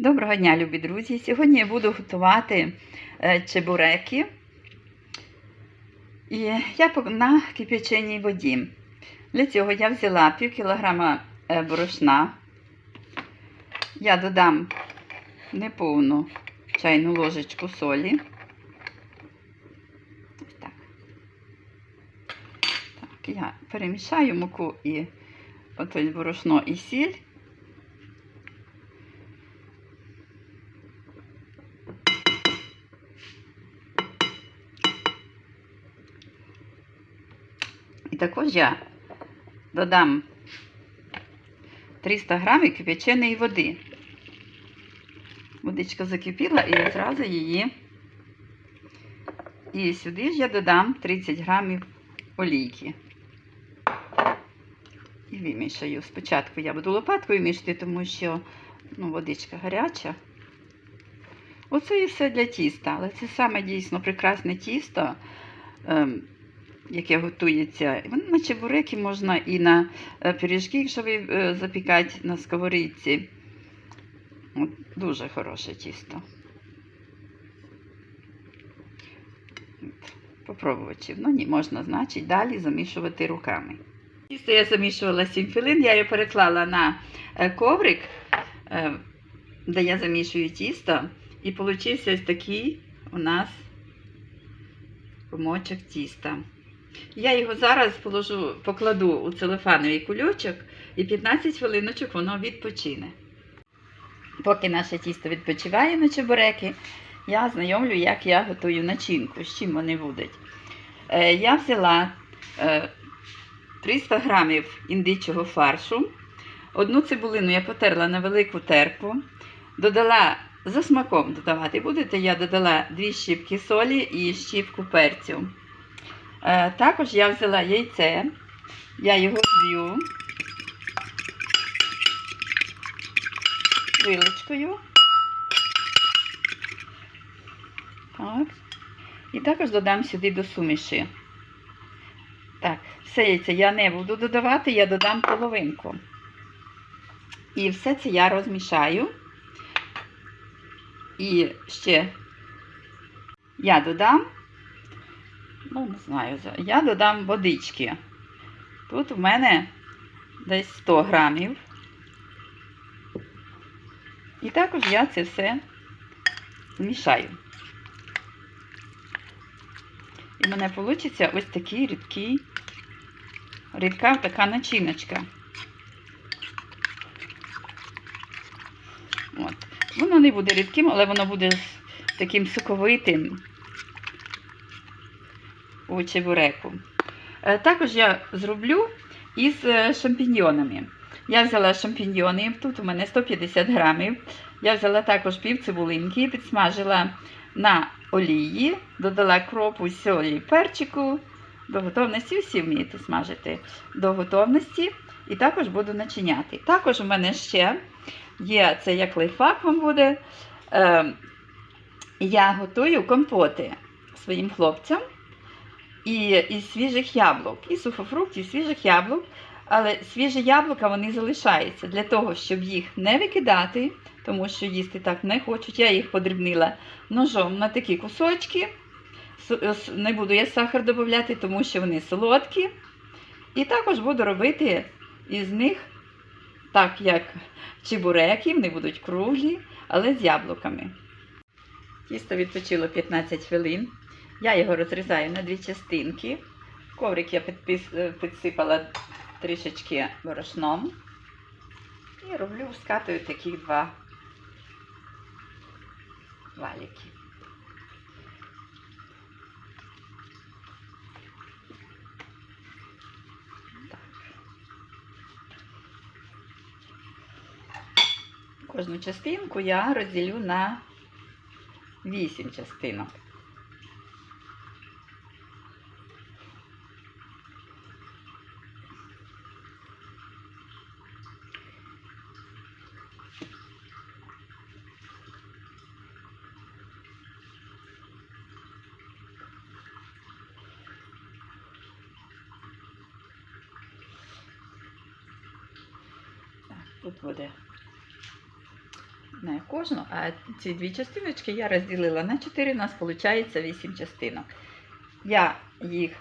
Доброго дня, любі друзі! Сьогодні я буду готувати е, чебуреки. І я на кип'яченій воді. Для цього я взяла пів кілограма е, борошна. Я додам неповну чайну ложечку солі. Так. Так, я перемішаю муку і отой борошно і сіль. Також я додам 300 грамів кип'яченої води. Водичка закипіла і я зразу її. І сюди ж я додам 30 грамів олійки. І вимішаю. Спочатку я буду лопаткою мішати, тому що ну, водичка гаряча. Оце і все для тіста. Але це саме дійсно прекрасне тісто. Яке готується. На чебуреки можна і на е, пиріжки, якщо ви е, запікаєте на сковорідці. От, дуже хороше тісто. От, Попробувати. чи воно ні, можна, значить, далі замішувати руками. Тісто я замішувала 7 хвилин, я його переклала на е, коврик, де я замішую тісто, і получився ось такий у нас комочок тіста. Я його зараз положу, покладу у целофановий кульочок і 15 хвилиночок воно відпочине. Поки наше тісто відпочиває на чебуреки, я знайомлю, як я готую начинку, з чим вони будуть. Е, я взяла е, 300 грамів індичого фаршу. Одну цибулину я потерла на велику терку, додала за смаком додавати будете, я додала 2 щіпки солі і щіпку перцю. Е, Також я взяла яйце, я його зб'ю вилочкою. Так. І також додам сюди до суміші. Так, все яйце я не буду додавати, я додам половинку. І все це я розмішаю. І ще я додам ну, не знаю, я додам водички. Тут в мене десь 100 грамів. І також я це все змішаю. І в мене вийде ось такий рідкий, рідка така начиночка. От. Воно не буде рідким, але воно буде таким соковитим у чебуреку. Е, Також я зроблю із е, шампіньйонами. Я взяла шампіньйони, тут у мене 150 грамів. Я взяла також пів цибулинки, підсмажила на олії, додала кропу, солі, перчику до готовності. Всі вмієте смажити до готовності. І також буду начиняти. Також у мене ще є, це як лайфхак вам буде. Е, я готую компоти своїм хлопцям і із свіжих яблук, і сухофруктів, і свіжих яблук. Але свіжі яблука вони залишаються для того, щоб їх не викидати, тому що їсти так не хочуть. Я їх подрібнила ножом на такі кусочки. Не буду я сахар додати, тому що вони солодкі. І також буду робити із них, так як чебуреки, вони будуть круглі, але з яблуками. Тісто відпочило 15 хвилин. Я його розрізаю на дві частинки. Коврик я е, підсипала трішечки борошном. І роблю, скатую такі два валіки. Кожну частинку я розділю на 8 частинок. Тут буде не кожну, а ці дві частиночки я розділила на 4, у нас виходить 8 частинок. Я їх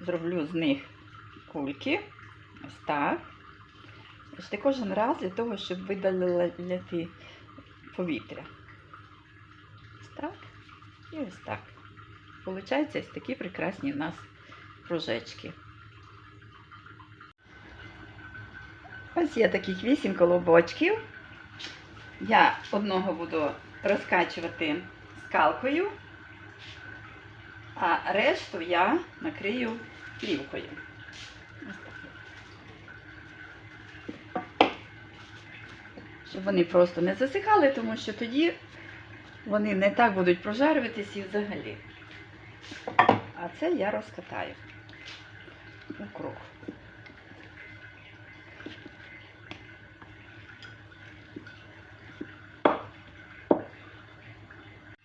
зроблю з них кульки. Ось так. Бачите, кожен раз для того, щоб видалити повітря. Ось так. І ось так. Получаються ось такі прекрасні в нас кружечки. Ось є таких 8 колобочків. Я одного буду розкачувати скалкою, а решту я накрию плівкою. Щоб вони просто не засихали, тому що тоді вони не так будуть прожарюватись і взагалі. А це я розкатаю у круг.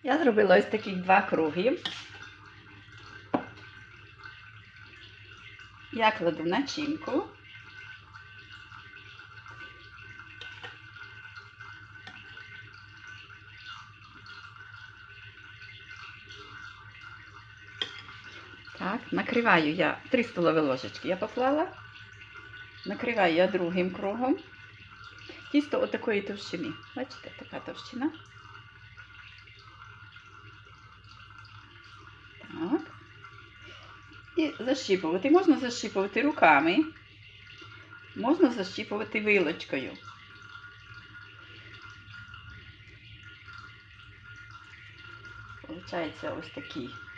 Я зробила ось таких два круги. Я кладу начинку. Так, накриваю я 3 столові ложечки я поклала. Накриваю я другим кругом. Тісто отакої товщини. Бачите, така товщина. Так. І защіпувати. Можна защіпувати руками, можна защіпувати вилочкою. Получається ось такий.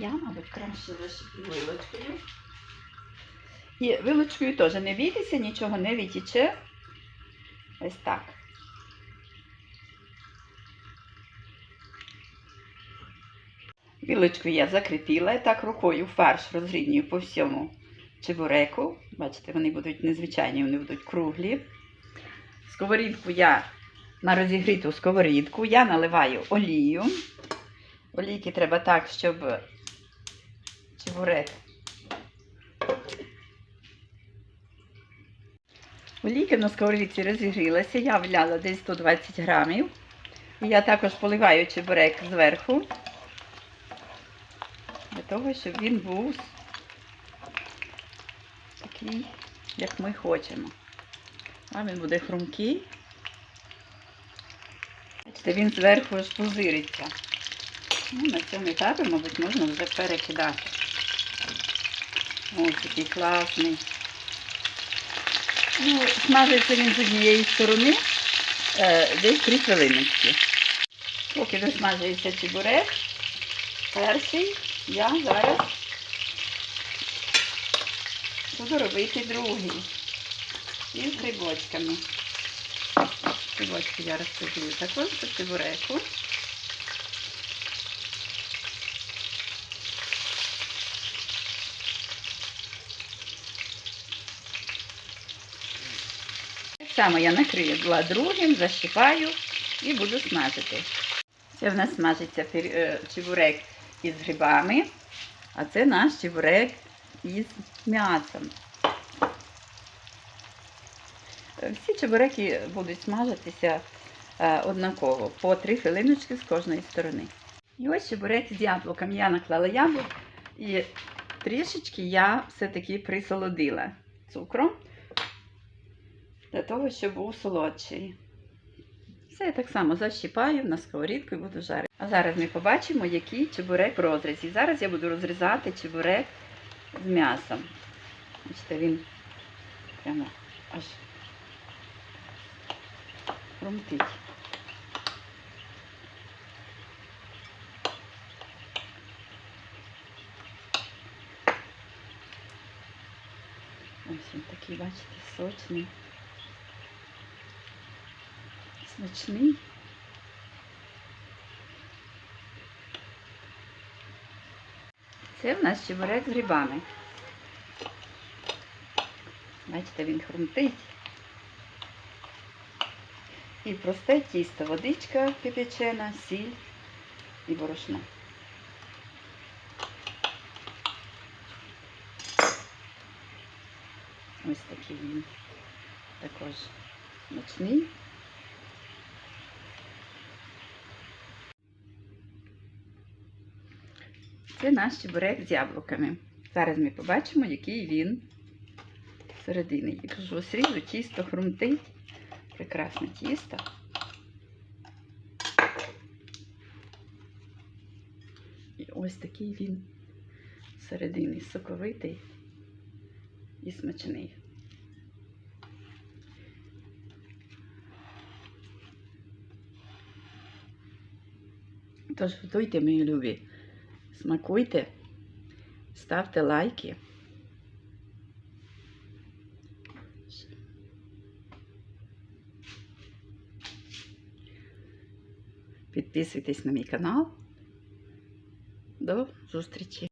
Я, мабуть, краще вилочкою. І вилочкою теж не бійтеся, нічого не відтіче. Ось так. Вілочку я закріпила і так рукою фарш розрівнюю по всьому чебуреку. Бачите, вони будуть незвичайні, вони будуть круглі. Сковорідку я на розігріту сковорідку я наливаю олію. Олійки треба так, щоб чебурек. Олійка на сковорідці розігрілася, я вляла десь 120 грамів. І я також поливаю чебурек зверху, для того, щоб він був такий, як ми хочемо. А він буде хрумкий. Бачите, він зверху аж позириться. Ну, на цьому етапі, мабуть, можна вже перекидати. Ось такий класний. Ну, смажиться він з однієї сторони е, десь 3 хвилиночки. Поки досмажується чебурек, перший я зараз буду робити другий. Із грибочками. Грибочки я розкажу також по чебуреку. Само я накрила другим, защипаю і буду смажити. Це в нас смажиться е, чебурек із грибами, а це наш чебурек із м'ясом. Е, Всі чебуреки будуть смажитися е, однаково, по 3 хвилиночки з кожної сторони. І ось чебурек з яблуком. Я наклала яблук і трішечки я все-таки присолодила цукром для того, щоб був солодший. Все я так само защіпаю на сковорідку і буду жарити. А зараз ми побачимо, який чебурек в розрізі. Зараз я буду розрізати чебурек з м'ясом. Бачите, він прямо аж хрумтить. Ось він такий, бачите, сочний. Смачний. Це в нас чебурек з грибами. Бачите, він хрумтить. І просте тісто, водичка кипячена, сіль і борошно. Ось такий він також смачний. Це наш чебурек з яблуками. Зараз ми побачимо, який він середини. Я кажу, срізу тісто хрумтить. Прекрасне тісто. І ось такий він середини соковитий і смачний. Тож готуйте, мої любі, смакуйте, ставте лайки. Підписуйтесь на мій канал. До зустрічі!